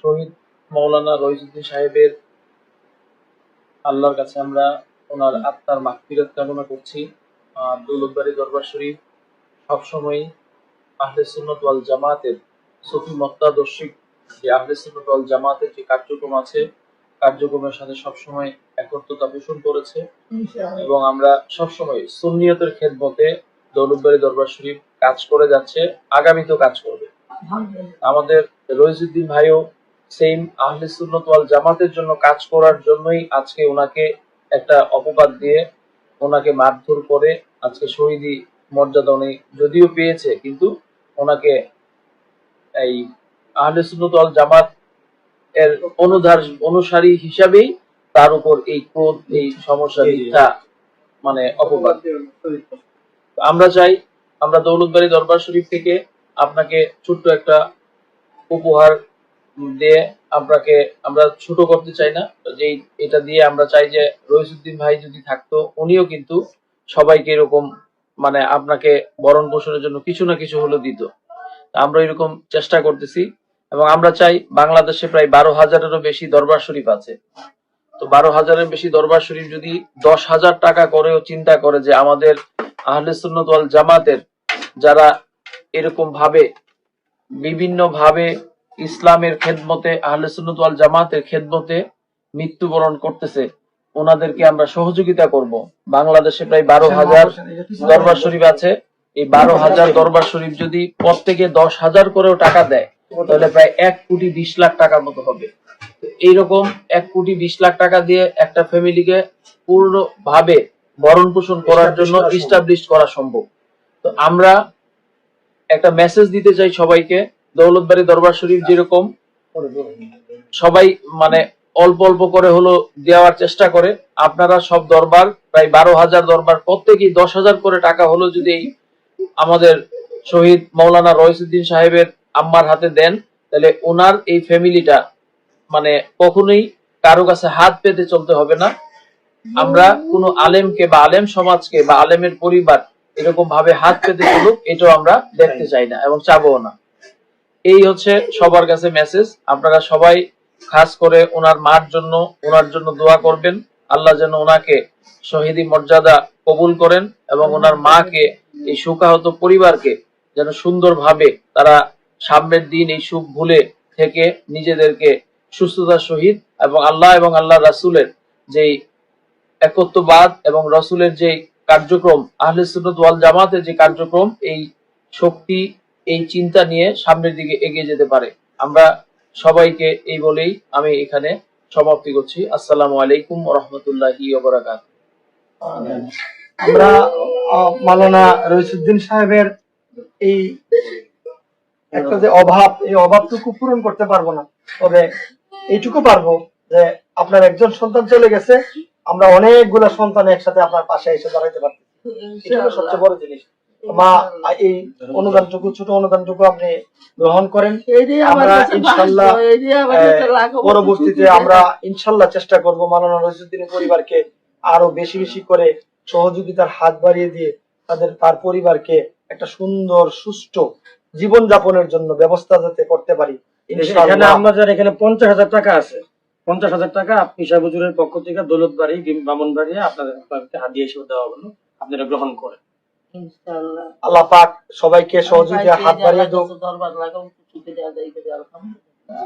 শহীদ মৌলানা রইজুদ্দিন সাহেবের আল্লাহর কাছে আমরা ওনার আত্মার মাগফিরাত কামনা করছি। দৌলতবাড়ি দরবার শরীফ সবসময় আহলে সুন্নত ওয়াল জামাতের সুফি মক্তাদর্শিক যে আহলে সুন্নত ওয়াল জামাতের যে কার্যক্রম আছে কার্যক্রমের সাথে সবসময় একত্রতা পোষণ করেছে এবং আমরা সবসময় সুন্নিয়তের খেদমতে দৌলতবাড়ি দরবার শরীফ কাজ করে যাচ্ছে আগামীতেও কাজ করবে। আমাদের রইজুদ্দিন ভাইও সেম আহলে সুন্নত ওয়াল জামাতের জন্য কাজ করার জন্যই আজকে ওনাকে একটা অপবাদ দিয়ে ওনাকে মারধর করে আজকে শহীদি মর্যাদা উনি যদিও পেয়েছে কিন্তু ওনাকে এই আহলে সুন্নত ওয়াল জামাত এর অনুধার অনুসারী হিসাবেই তার উপর এই ক্রোধ এই সমস্যা মিথ্যা মানে অপবাদ। আমরা চাই আমরা দৌলতবাড়ি দরবার শরীফ থেকে আপনাকে ছোট্ট একটা উপহার দিয়ে আপনাকে আমরা ছোট করতে চাই না। যে এটা দিয়ে আমরা চাই যে রইসুদ্দিন ভাই যদি থাকতো, উনিও কিন্তু সবাইকে এরকম মানে আপনাকে বরণ পোষণের জন্য কিছু না কিছু হলেও দিত। আমরা এরকম চেষ্টা করতেছি এবং আমরা চাই বাংলাদেশে প্রায় বারো হাজারেরও বেশি দরবার শরীফ আছে। তো বারো হাজারের বেশি দরবার শরীফ যদি দশ হাজার টাকা করেও চিন্তা করে যে আমাদের আহলে সুন্নত জামাতের যারা এরকম ভাবে বিভিন্ন ভাবে ইসলামের খেদমতে আহলে সুন্নত ওয়াল জামাতের খেদমতে মৃত্যুবরণ করতেছে। ওনাদেরকে আমরা সহযোগিতা করব। বাংলাদেশে প্রায় বারো হাজার দরবার শরীফ আছে। এই বারো হাজার দরবার শরীফ যদি প্রত্যেকে দশ হাজার করেও টাকা দেয় তাহলে প্রায় এক কোটি বিশ লাখ টাকার মতো হবে। এইরকম এক কোটি বিশ লাখ টাকা দিয়ে একটা ফ্যামিলিকে পূর্ণ ভাবে ভরণ পোষণ করার জন্য ইস্টাবলিশ করা সম্ভব। তো আমরা একটা মেসেজ দিতে চাই সবাইকে। দৌলতবাড়ি দরবার শরীফ যেরকম, সবাই মানে অল্প অল্প করে হলো দেওয়ার চেষ্টা করে। আপনারা সব দরবার, প্রায় বারো হাজার দরবার, প্রত্যেকেই দশ হাজার করে টাকা হলো যদি এই আমাদের শহীদ মৌলানা রয়সুদ্দিন সাহেবের আম্মার হাতে দেন, তাহলে ওনার এই ফ্যামিলিটা মানে কখনোই কারও কাছে হাত পেতে চলতে হবে না। আমরা কোনো আলেমকে বা আলেম সমাজকে বা আলেমের পরিবার এরকম ভাবে হাত পেতে চলুক, এটাও আমরা দেখতে চাই না এবং চাবো না। এই হচ্ছে সবার কাছে মেসেজ আপনারা সবাই খাস করে ওনার মার জন্য, ওনার জন্য দোয়া করবেন। আল্লাহ যেন ওনাকে শহীদি মর্যাদা কবুল করেন এবং ওনার মাকে, এই সুখাহত পরিবারকে যেন সুন্দরভাবে তারা সামনের দিন এই সুখ ভুলে থেকে নিজেদেরকে সুস্থতার সহিত এবং আল্লাহ এবং আল্লাহ রাসুলের যেই একত্ববাদ এবং রসুলের যে কার্যক্রম, আহলে সুন্নত ওয়াল জামাতের যে কার্যক্রম, এই শক্তি এই চিন্তা নিয়ে সামনের দিকে এগিয়ে যেতে পারে। আমরা সবাইকে এই বলেই আমি এখানে সমাপ্তি করছি। আসসালামু আলাইকুম রহমতুল্লাহি আমরা আহ, মাওলানা রইসুদ্দিন সাহেবের এই একটা যে অভাব এই অভাবটুকু পূরণ করতে পারব না। তবে এইটুকু পারব যে আপনার একজন সন্তান চলে গেছে আমরা অনেকগুলা সন্তান একসাথে আপনার পাশে এসে দাঁড়াইতে পারব এটা সবচেয়ে বড় জিনিস। মা এই অনুদানটুকু ছোট অনুদানটুকু আপনি গ্রহণ করেন। আমরা ইনশাল্লাহ পরবর্তীতে আমরা ইনশাল্লাহ চেষ্টা করব পরিবারকে আরও বেশি বেশি করে সহযোগিতার হাত বাড়িয়ে দিয়ে তাদের তার পরিবারকে একটা সুন্দর সুষ্ঠু জীবন যাপনের জন্য ব্যবস্থা যাতে করতে পারি। এখানে আমাদের এখানে পঞ্চাশ হাজার টাকা আছে পঞ্চাশ হাজার টাকা পিসা হুজুরের পক্ষ থেকে দৌলত বাড়ি বামন বাড়ি আপনাদের আপনাদেরকে হাদিয়া হিসেবে দেওয়া হলো আপনারা গ্রহণ করেন। আল্লাহ পাক সবাইকে সহযোগিতা হাত বাড়িয়ে দাও। দরবার লাগাও কিছু আলহামদুলিল্লাহ